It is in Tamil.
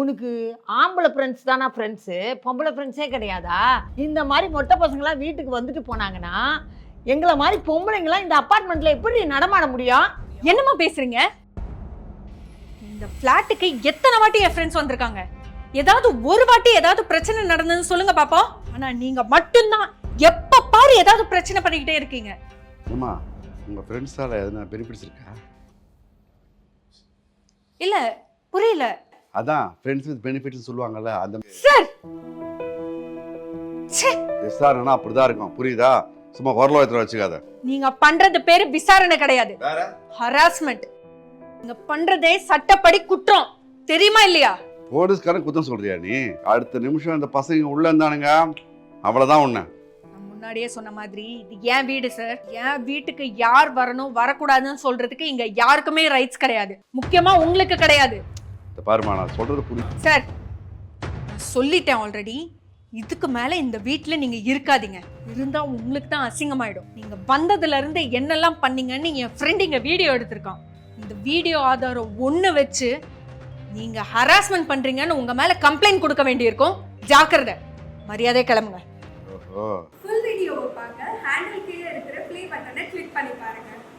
உனக்கு ஆம்பளை ஃப்ரெண்ட்ஸ் தானா ஃப்ரெண்ட்ஸு பொம்பளை ஃப்ரெண்ட்ஸே கிடையாதா? இந்த மாதிரி மொட்டை பசங்களாம் வீட்டுக்கு வந்துட்டு போனாங்கன்னா எங்களை மாதிரி பொம்பளைங்களாம் இந்த அப்பார்ட்மெண்ட்டில் எப்படி நடமாட முடியும்? என்னம்மா பேசுறீங்க? இந்த ஃப்ளாட்டுக்கு எத்தனை வாட்டி என் ஃப்ரெண்ட்ஸ் வந்திருக்காங்க? ஏதாவது ஒரு வாட்டி ஏதாவது பிரச்சனை நடந்ததுன்னு சொல்லுங்க பாப்போம். ஆனா நீங்க மட்டும்தான். எப்ப பாரு ஏதாவது பிரச்சனை பண்ணிக்கிட்டே இருக்கீங்க. ஏம்மா உங்கள் ஃப்ரெண்ட்ஸால் எதனா பெனிஃபிட்ஸ் இருக்கா? இல்ல புரியல. அதான் ஃப்ரெண்ட்ஸ் வித் பெனிஃபிட்ஸ் சொல்லுவாங்கல்ல அந்த சார்! ச்சே! விசாரணைனா அப்படி தான் இருக்கும். புரியுதா? சும்மா குரலோயத்தில் வச்சுக்காத. நீங்க பண்றது பேரு விசாரணை கிடையாது. ஹராஸ்மெண்ட் நீங்க பண்றதே சட்டப்படி குற்றம். தெரியுமா இல்லையா? போலீஸ்காரன் குத்தம் சொல்றியா நீ? அடுத்த நிமிஷம் இந்த பசங்க உள்ள இருந்தானுங்க. அவ்வளோதான் ஒன்று நான் முன்னாடியே சொன்ன மாதிரி இது என் வீடு சார். என் வீட்டுக்கு யார் வரணும் வரக்கூடாதுன்னு சொல்றதுக்கு இங்க யாருக்குமே ரைட்ஸ் கிடையாது. முக்கியமா உங்களுக்கு கிடையாது. பாருமா நான் சொல்றது புரியுது. சார் நான் சொல்லிட்டேன் ஆல்ரெடி இதுக்கு மேல இந்த வீட்ல நீங்க இருக்காதீங்க. இருந்தா உங்களுக்கு தான் அசிங்கமாயிடும். நீங்க வந்ததுல இருந்து என்னெல்லாம் பண்ணீங்கன்னு என் ஃப்ரெண்ட் இங்க வீடியோ எடுத்திருக்கான். இந்த வீடியோ ஆதாரம் ஒண்ணு வச்சு நீங்க ஹராஸ்மெண்ட் பண்றீங்கன்னு உங்க மேல கம்ப்ளைண்ட் கொடுக்க வேண்டியிருக்கும். ஜாக்கிரதை. மரியாதை கிளம்புங்க. ஓஹோ. ஃபுல் வீடியோவை பார்க்க ஹேண்டில் கீழே இருக்கிற ப்ளே பட்டனை கிளிக் பண்ணி பாருங்க.